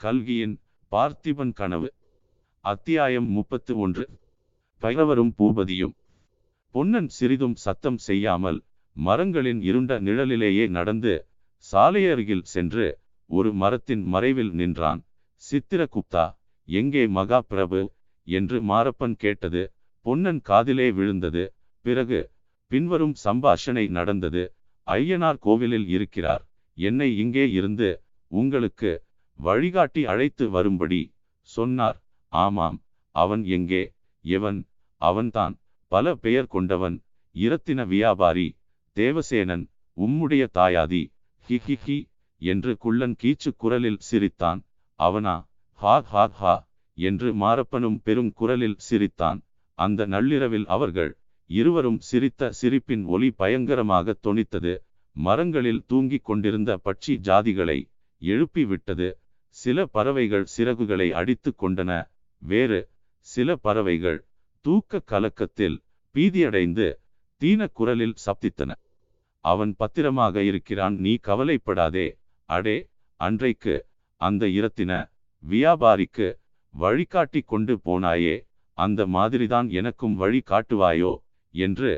கல்கியின் பார்த்திபன் கனவு அத்தியாயம் முப்பத்து ஒன்று. பைரவரும் பூபதியும். பொன்னன் சிறிதும் சத்தம் செய்யாமல் மரங்களின் இருண்ட நிழலிலேயே நடந்து சாலையருகில் சென்று ஒரு மரத்தின் மறைவில் நின்றான். சித்திரகுப்தா எங்கே மகாபிரபு என்று மாரப்பன் கேட்டது. பொன்னன் காதிலே விழுந்தது. பிறகு பின்வரும் சம்பாஷணை நடந்தது. ஐயனார் கோவிலில் இருக்கிறார். என்னை இங்கே இருந்து உங்களுக்கு வழிகாட்டி அழைத்து வரும்படி சொன்னார். ஆமாம் அவன் எங்கே? எவன்? அவன்தான். பல பெயர் கொண்டவன். இரத்தின வியாபாரி தேவசேனன் உம்முடைய தாயாதி. ஹி ஹி ஹி என்று குள்ளன் கீச்சு குரலில் சிரித்தான். அவனா? ஹா ஹா ஹா என்று மாரப்பனும் பெரும் குரலில் சிரித்தான். அந்த நள்ளிரவில் அவர்கள் இருவரும் சிரித்த சிரிப்பின் ஒலி பயங்கரமாக தொனித்தது. மரங்களில் தூங்கிக் கொண்டிருந்த பட்சி ஜாதிகளை எழுப்பி விட்டது. சில பறவைகள் சிறகுகளை அடித்து கொண்டன. வேறு சில பறவைகள் தூக்க கலக்கத்தில் பீதியடைந்து தீன குரலில் சப்தித்தன. அவன் பத்திரமாக இருக்கிறான் நீ கவலைப்படாதே. அடே அன்றைக்கு அந்த இரத்தின வியாபாரிக்கு வழிகாட்டி கொண்டு போனாயே. அந்த மாதிரிதான் எனக்கும் வழி காட்டுவாயோ? என்று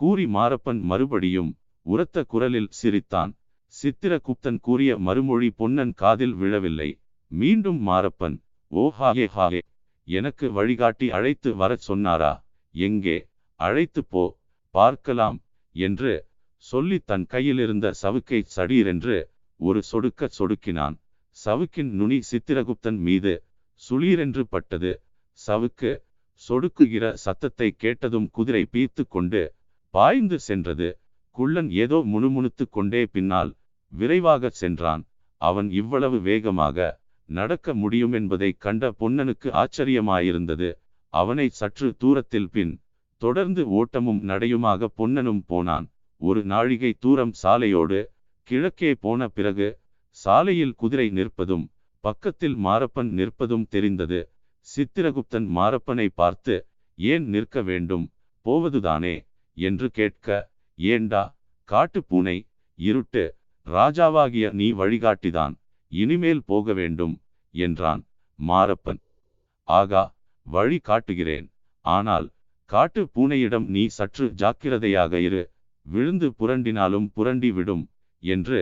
கூறி மாரப்பன் மறுபடியும் உரத்த குரலில் சிரித்தான். சித்திரகுப்தன் கூறிய மறுமொழி பொன்னன் காதில் விழவில்லை. மீண்டும் மாரப்பன் ஓ ஹாகே ஹாகே எனக்கு வழிகாட்டி அழைத்து வரச் சொன்னாரா? எங்கே? அழைத்து போ பார்க்கலாம் என்று சொல்லி தன் கையிலிருந்த சவுக்கை சடீரென்று ஒரு சொடுக்க சொடுக்கினான். சவுக்கின் நுனி சித்திரகுப்தன் மீது சுளீரென்று பட்டது. சவுக்கு சொடுக்குகிற சத்தத்தை கேட்டதும் குதிரை பீத்து கொண்டு பாய்ந்து சென்றது. குள்ளன் ஏதோ முணுமுணுத்து கொண்டே பின்னால் விரைவாக சென்றான். அவன் இவ்வளவு வேகமாக நடக்க முடியும் என்பதை கண்ட பொன்னனுக்கு ஆச்சரியமாயிருந்தது. அவனை சற்று தூரத்தில் பின் தொடர்ந்து ஓட்டமும் நடையுமாக பொன்னனும் போனான். ஒரு நாழிகை தூரம் சாலையோடு கிழக்கே போன பிறகு சாலையில் குதிரை நிற்பதும் பக்கத்தில் மாரப்பன் நிற்பதும் தெரிந்தது. சித்திரகுப்தன் மாரப்பனை பார்த்து ஏன் நிற்க வேண்டும்? போவதுதானே? என்று கேட்க ஏண்டா? காட்டு பூனை இருட்டு. ராஜாவாகிய நீ வழிகாட்டிதான். இனிமேல் போக வேண்டும் என்றான் மாரப்பன். ஆகா வழி காட்டுகிறேன். ஆனால் காட்டு பூனையிடம் நீ சற்று ஜாக்கிரதையாக இரு. விழுந்து புரண்டினாலும் புரண்டி விடும் என்று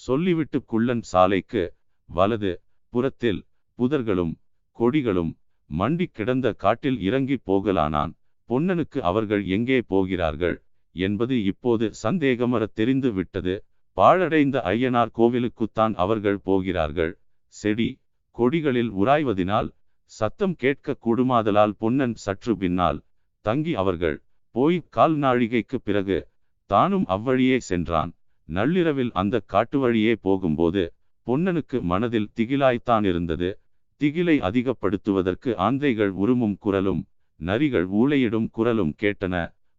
சொல்லிவிட்டு குள்ளன் சாலைக்கு வலது புறத்தில் புதர்களும் கொடிகளும் மண்டி கிடந்த காட்டில் இறங்கி போகலானான். பொன்னனுக்கு அவர்கள் எங்கே போகிறார்கள்? என்பது இப்போது சந்தேகமர தெரிந்து விட்டது. பாழடைந்த ஐயனார் கோவிலுக்குத்தான் அவர்கள் போகிறார்கள். செடி கொடிகளில் உராய்வதினால் சத்தம் கேட்க கூடுமாதலால் பொன்னன் சற்று பின்னால் தங்கி அவர்கள் போய் கால் நாழிகைக்கு பிறகு தானும் அவ்வழியே சென்றான். நள்ளிரவில் அந்த காட்டு வழியே போகும்போது பொன்னனுக்கு மனதில் திகிலாய்த்தான் இருந்தது. திகிலை அதிகப்படுத்துவதற்கு ஆந்தைகள் உருமும் குரலும் நரிகள் ஊளையிடும் குரலும் கேட்டன.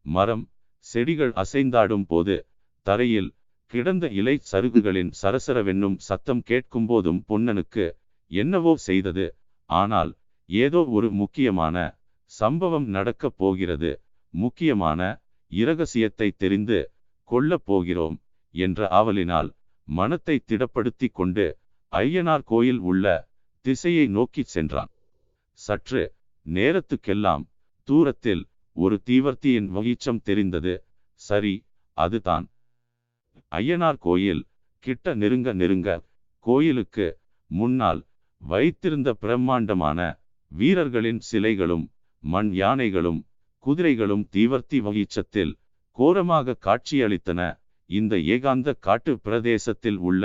மரம் செடிகள் அசைந்தாடும் போது தரையில் கிடந்த இலை சருகுகளின் சரசரவென்னும் சத்தம் கேட்கும்போதும் பொன்னனுக்கு என்னவோ செய்தது? ஆனால் ஏதோ ஒரு முக்கியமான சம்பவம் நடக்கப் போகிறது. முக்கியமான இரகசியத்தை தெரிந்து கொள்ளப் போகிறோம் என்ற ஆவலினால் மனத்தை திடப்படுத்தி கொண்டு ஐயனார் கோயில் உள்ள திசையை நோக்கிச் சென்றான். சற்று நேரத்துக்கெல்லாம் தூரத்தில் ஒரு தீவர்த்தியின் வகிச்சம் தெரிந்தது. சரி அதுதான். ஐயனார் கோயில் கிட்ட நெருங்க நெருங்க கோயிலுக்கு முன்னால் வைத்திருந்த பிரம்மாண்டமான வீரர்களின் சிலைகளும் மண் யானைகளும் குதிரைகளும் தீவர்த்தி வகிச்சத்தில் கோரமாக காட்சியளித்தன. இந்த ஏகாந்த காட்டு பிரதேசத்தில் உள்ள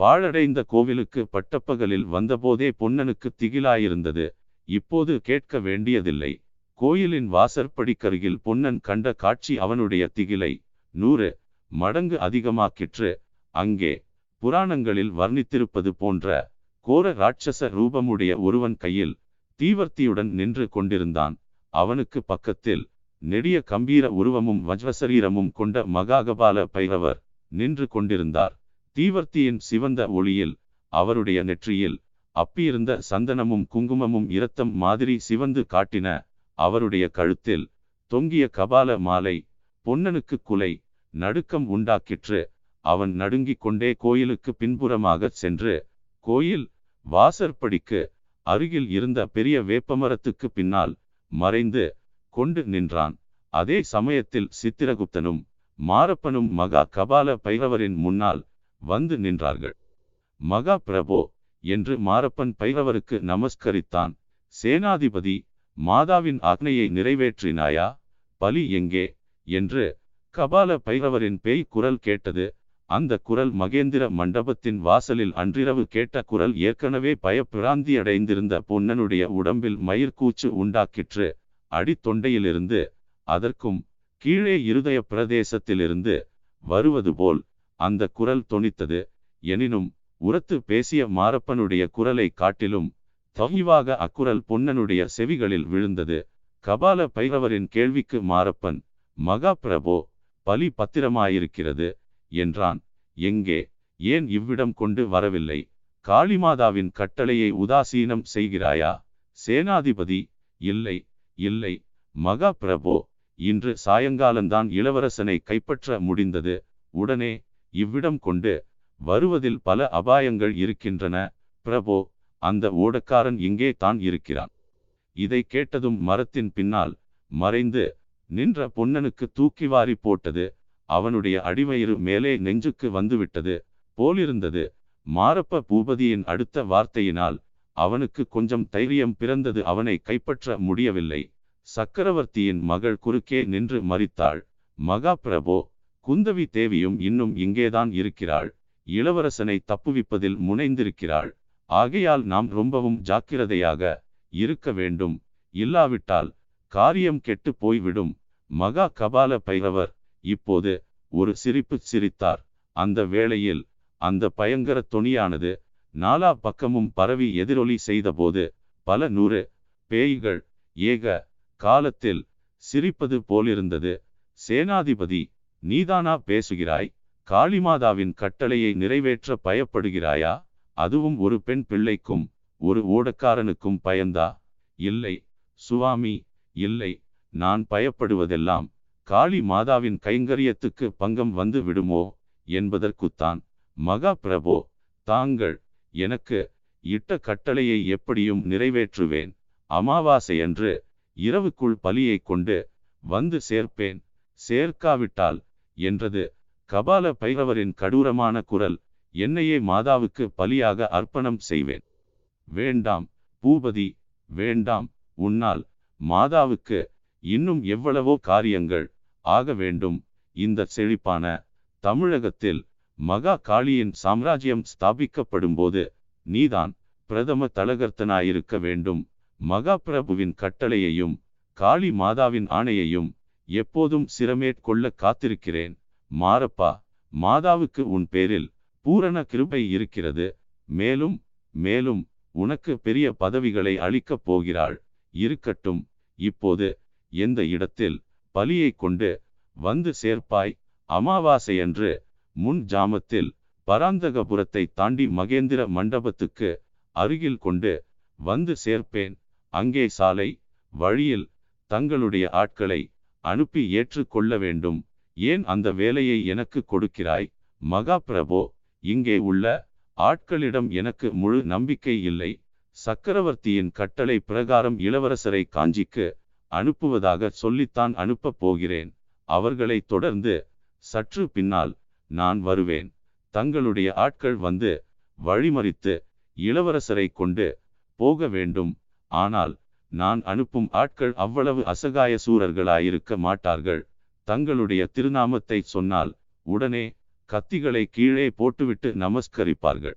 பாழடைந்த கோவிலுக்கு பட்டப்பகலில் வந்தபோதே பொன்னனுக்கு திகிலாயிருந்தது. இப்போது கேட்க வேண்டியதில்லை. கோயிலின் வாசற்படிக்கருகில் பொன்னன் கண்ட காட்சி அவனுடைய திகிலை. நூறு. மடங்கு அதிகமாக்கிற்று. அங்கே புராணங்களில் வர்ணித்திருப்பது போன்ற கோர ராட்சச ரூபமுடைய ஒருவன் கையில் தீவர்த்தியுடன் நின்று கொண்டிருந்தான். அவனுக்கு பக்கத்தில் நெடிய கம்பீர உருவமும் வஜ்வசரீரமும் கொண்ட மகாகபால பைரவர் நின்று கொண்டிருந்தார். தீவர்த்தியின் சிவந்த ஒளியில் அவருடைய நெற்றியில் அப்பியிருந்த சந்தனமும் குங்குமமும் இரத்தம் மாதிரி சிவந்து காட்டின அவருடைய கழுத்தில் தொங்கிய கபால மாலை பொன்னனுக்கு குலை நடுக்கம் உண்டாக்கிற்று. அவன் நடுங்கிக் கொண்டே கோயிலுக்கு பின்புறமாகச் சென்று கோயில் வாசற்படிக்கு அருகில் இருந்த பெரிய வேப்பமரத்துக்கு பின்னால் மறைந்து கொண்டு நின்றான். அதே சமயத்தில் சித்திரகுப்தனும் மாரப்பனும் மகா கபால பைரவரின் முன்னால் வந்து நின்றார்கள். மகா பிரபோ என்று மாரப்பன் பைரவருக்கு நமஸ்கரித்தான். சேனாதிபதி மாதாவின் ஆக்னையை நிறைவேற்றினாயா? பலி எங்கே? என்று கபால பைரவரின் பேய் குரல் கேட்டது. அந்த குரல் மகேந்திர மண்டபத்தின் வாசலில் அன்றிரவு கேட்ட குரல் ஏற்கனவே பயப்பிராந்தியடைந்திருந்த பொன்னனுடைய உடம்பில் மயிர்கூச்சு உண்டாக்கிற்று. அடித்தொண்டையிலிருந்து அதற்கும் கீழே இருதய பிரதேசத்திலிருந்து வருவது போல் அந்த குரல் தொனித்தது. எனினும் உரத்து பேசிய மாரப்பனுடைய குரலை காட்டிலும் தகிவாக அக்குரல் பொன்னனுடைய செவிகளில் விழுந்தது. கபால பைரவரின் கேள்விக்கு மாரப்பன் மகா பிரபோ பலி பத்திரமாயிருக்கிறது என்றான். எங்கே? ஏன் இவ்விடம் கொண்டு வரவில்லை? காளிமாதாவின் கட்டளையை உதாசீனம் செய்கிறாயா? சேனாதிபதி இல்லை இல்லை மகா பிரபோ இன்று சாயங்காலந்தான் இளவரசனை கைப்பற்ற முடிந்தது. உடனே இவ்விடம் கொண்டு வருவதில் பல அபாயங்கள் இருக்கின்றன. பிரபோ அந்த ஓடக்காரன் இங்கே தான் இருக்கிறான். இதை கேட்டதும் மரத்தின் பின்னால் மறைந்து நின்ற பொன்னனுக்கு தூக்கி வாரி போட்டது. அவனுடைய அடிவயிறு மேலே நெஞ்சுக்கு வந்துவிட்டது. போலிருந்தது. மாரப்ப பூபதியின் அடுத்த வார்த்தையினால் அவனுக்கு கொஞ்சம் தைரியம் பிறந்தது. அவனை கைப்பற்ற முடியவில்லை. சக்கரவர்த்தியின் மகள் குறுக்கே நின்று மறித்தாள் மகா பிரபோ குந்தவி தேவியும் இன்னும் இங்கேதான் இருக்கிறாள். இளவரசனை தப்புவிப்பதில் முனைந்திருக்கிறாள். ஆகையால் நாம் ரொம்பவும் ஜாக்கிரதையாக இருக்க வேண்டும். இல்லாவிட்டால் காரியம் கெட்டு போய்விடும். மகா கபால பைரவர் இப்போது ஒரு சிரிப்பு சிரித்தார். அந்த வேளையில் அந்த பயங்கர தொனியானது நாலா பக்கமும் பரவி எதிரொலி செய்தபோது பல நூறு பேய்கள் ஏக காலத்தில் சிரிப்பது போலிருந்தது. சேனாதிபதி நீதானா பேசுகிறாய்? காளிமாதாவின் கட்டளையை நிறைவேற்ற பயப்படுகிறாயா? அதுவும் ஒரு பெண் பிள்ளைக்கும் ஒரு ஓடக்காரனுக்கும் பயந்தா? இல்லை சுவாமி இல்லை நான் பயப்படுவதெல்லாம் காளி மாதாவின் கைங்கரியத்துக்கு பங்கம் வந்து விடுமோ என்பதற்குத்தான் மகா பிரபோ தாங்கள் எனக்கு இட்ட கட்டளையை எப்படியும் நிறைவேற்றுவேன். அமாவாசையன்று இரவுக்குள் பலியை கொண்டு வந்து சேர்ப்பேன். சேர்க்காவிட்டால் என்றது. கபால பைரவரின் கடூரமான குரல் என்னையே மாதாவுக்கு பலியாக அர்ப்பணம் செய்வேன். வேண்டாம் பூபதி வேண்டாம். உன்னால் மாதாவுக்கு இன்னும் எவ்வளவோ காரியங்கள் ஆக வேண்டும். இந்த செழிப்பான தமிழகத்தில் மகா காளியின் சாம்ராஜ்யம் ஸ்தாபிக்கப்படும்போது நீதான் பிரதம தலகர்த்தனாயிருக்க வேண்டும். மகா பிரபுவின் கட்டளையையும் காளி மாதாவின் ஆணையையும் எப்போதும் சிரமேற்கொள்ள காத்திருக்கிறேன். மாரப்பா மாதாவுக்கு உன் பேரில் பூரண கிருபை இருக்கிறது. மேலும் மேலும் உனக்கு பெரிய பதவிகளை அளிக்கப் போகிறாள். இருக்கட்டும் இப்போது எந்த இடத்தில் பலியை கொண்டு வந்து சேர்ப்பாய்? அமாவாசையன்று முன் ஜாமத்தில் பராந்தகபுரத்தை தாண்டி மகேந்திர மண்டபத்துக்கு அருகில் கொண்டு வந்து சேர்ப்பேன். அங்கே சாலை வழியில் தங்களுடைய ஆட்களை அனுப்பி ஏற்றுக்கொள்ள வேண்டும். ஏன் அந்த வேலையை எனக்கு கொடுக்கிறாய்? மகா பிரபோ இங்கே உள்ள ஆட்களிடம் எனக்கு முழு நம்பிக்கை இல்லை. சக்கரவர்த்தியின் கட்டளை பிரகாரம் இளவரசரை காஞ்சிக்கு அனுப்புவதாக சொல்லித்தான் அனுப்பப் போகிறேன். அவர்களை தொடர்ந்து சற்று பின்னால் நான் வருவேன். தங்களுடைய ஆட்கள் வந்து வழிமறித்து இளவரசரை கொண்டு போக வேண்டும். ஆனால் நான் அனுப்பும் ஆட்கள் அவ்வளவு அசகாய சூரர்களாயிருக்க மாட்டார்கள். தங்களுடைய திருநாமத்தை சொன்னால் உடனே கத்திகளை கீழே போட்டுவிட்டு நமஸ்கரிப்பார்கள்.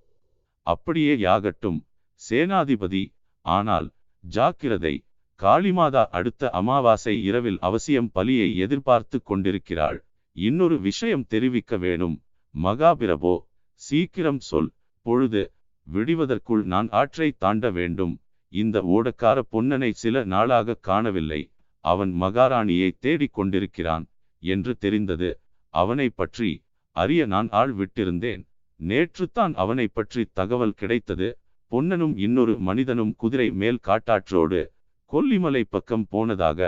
அப்படியே யாகட்டும். சேனாதிபதி ஆனால் ஜாக்கிரதை காளிமாதா அடுத்த அமாவாசை இரவில் அவசியம் பலியை எதிர்பார்த்து கொண்டிருக்கிறாள். இன்னொரு விஷயம் தெரிவிக்க வேணும். மகாபிரபோ சீக்கிரம் சொல். பொழுது விடிவதற்குள் நான் ஆற்றை தாண்ட வேண்டும். இந்த ஓடக்கார பொன்னனை சில நாளாக காணவில்லை. அவன் மகாராணியை தேடிக் கொண்டிருக்கிறான் என்று தெரிந்தது. அவனை பற்றி அறிய நான் ஆள் விட்டிருந்தேன். நேற்றுத்தான் அவனை பற்றி தகவல் கிடைத்தது. பொன்னனும் இன்னொரு மனிதனும் குதிரை மேல் காட்டாற்றோடு கொல்லிமலை பக்கம் போனதாக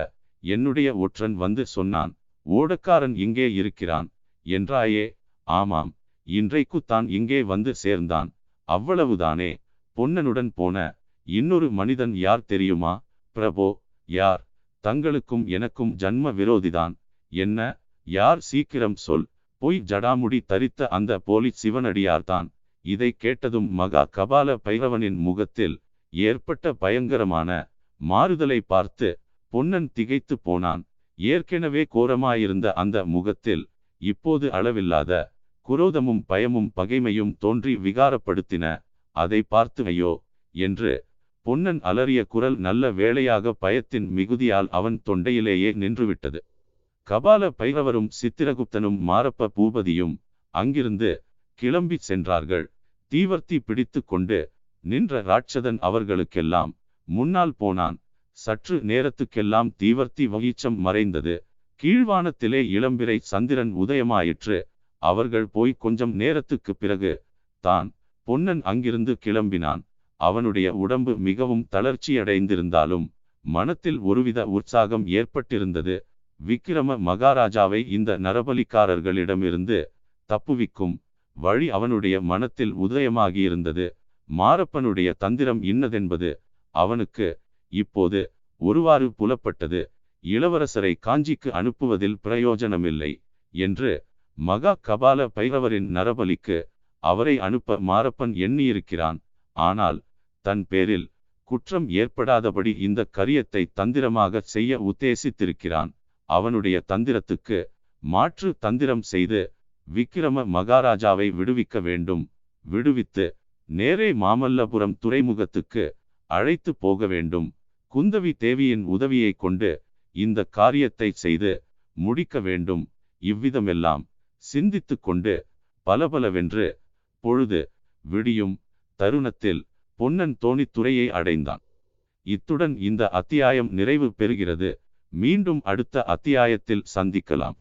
என்னுடைய ஒற்றன் வந்து சொன்னான். ஓடக்காரன் இங்கே இருக்கிறான். என்றாயே ஆமாம் இன்றைக்குத்தான் இங்கே வந்து சேர்ந்தான். அவ்வளவுதானே? பொன்னனுடன் போன இன்னொரு மனிதன் யார் தெரியுமா? பிரபோ யார்? தங்களுக்கும் எனக்கும் ஜன்ம விரோதிதான். என்ன? யார் சீக்கிரம் சொல். பொய் ஜடாமுடி தரித்த அந்த போலி சிவனடியார்தான். இதை கேட்டதும் மகா கபால பைரவனின் முகத்தில் ஏற்பட்ட பயங்கரமான மாறுதலை பார்த்து பொன்னன் திகைத்து போனான். ஏற்கெனவே கோரமாயிருந்த அந்த முகத்தில் இப்போது அளவில்லாத குரோதமும் பயமும் பகைமையும் தோன்றி விகாரப்படுத்தின. அதை பார்த்து ஐயோ! என்று பொன்னன் அலறிய குரல் நல்ல வேளையாக பயத்தின் மிகுதியால் அவன் தொண்டையிலேயே நின்றுவிட்டது. கபால பைரவரும் சித்திரகுப்தனும் மாரப்ப பூபதியும் அங்கிருந்து கிளம்பி சென்றார்கள். தீவர்த்தி பிடித்து கொண்டு நின்ற ராட்சதன் அவர்களுக்கெல்லாம் முன்னால் போனான். சற்று நேரத்துக்கெல்லாம் தீவர்த்தி வகிச்சம் மறைந்தது. கீழ்வானத்திலே இளம்பிறை சந்திரன் உதயமாயிற்று. அவர்கள் போய் கொஞ்சம் நேரத்துக்கு பிறகு தான் பொன்னன் அங்கிருந்து கிளம்பினான். அவனுடைய உடம்பு மிகவும் தளர்ச்சியடைந்திருந்தாலும் மனத்தில் ஒருவித உற்சாகம் ஏற்பட்டிருந்தது. விக்கிரம மகாராஜாவை இந்த நரபலிக்காரர்களிடமிருந்து தப்புவிக்கும் வழி அவனுடைய மனத்தில் உதயமாகியிருந்தது. மாரப்பனுடைய தந்திரம் இன்னதென்பது அவனுக்கு இப்போது ஒருவாறு புலப்பட்டது. இளவரசரை காஞ்சிக்கு அனுப்புவதில் பிரயோஜனமில்லை என்று மகா கபால பைரவரின் நரபலிக்கு அவரை அனுப்ப மாரப்பன் எண்ணியிருக்கிறான். ஆனால் தன் பேரில் குற்றம் ஏற்படாதபடி இந்த கரியத்தை தந்திரமாக செய்ய உத்தேசித்திருக்கிறான். அவனுடைய தந்திரத்துக்கு மாற்று தந்திரம் செய்து விக்கிரம மகாராஜாவை விடுவிக்க வேண்டும். விடுவித்து நேரே மாமல்லபுரம் துறைமுகத்துக்கு அழைத்து போக வேண்டும். குந்தவி தேவியின் உதவியை கொண்டு இந்த காரியத்தை செய்து முடிக்க வேண்டும். இவ்விதமெல்லாம் சிந்தித்து கொண்டு பலபலவென்று பொழுது விடியும் தருணத்தில் பொன்னன் தோணித்துறையை அடைந்தான். இத்துடன் இந்த அத்தியாயம் நிறைவு பெறுகிறது. மீண்டும் அடுத்த அத்தியாயத்தில் சந்திக்கலாம்.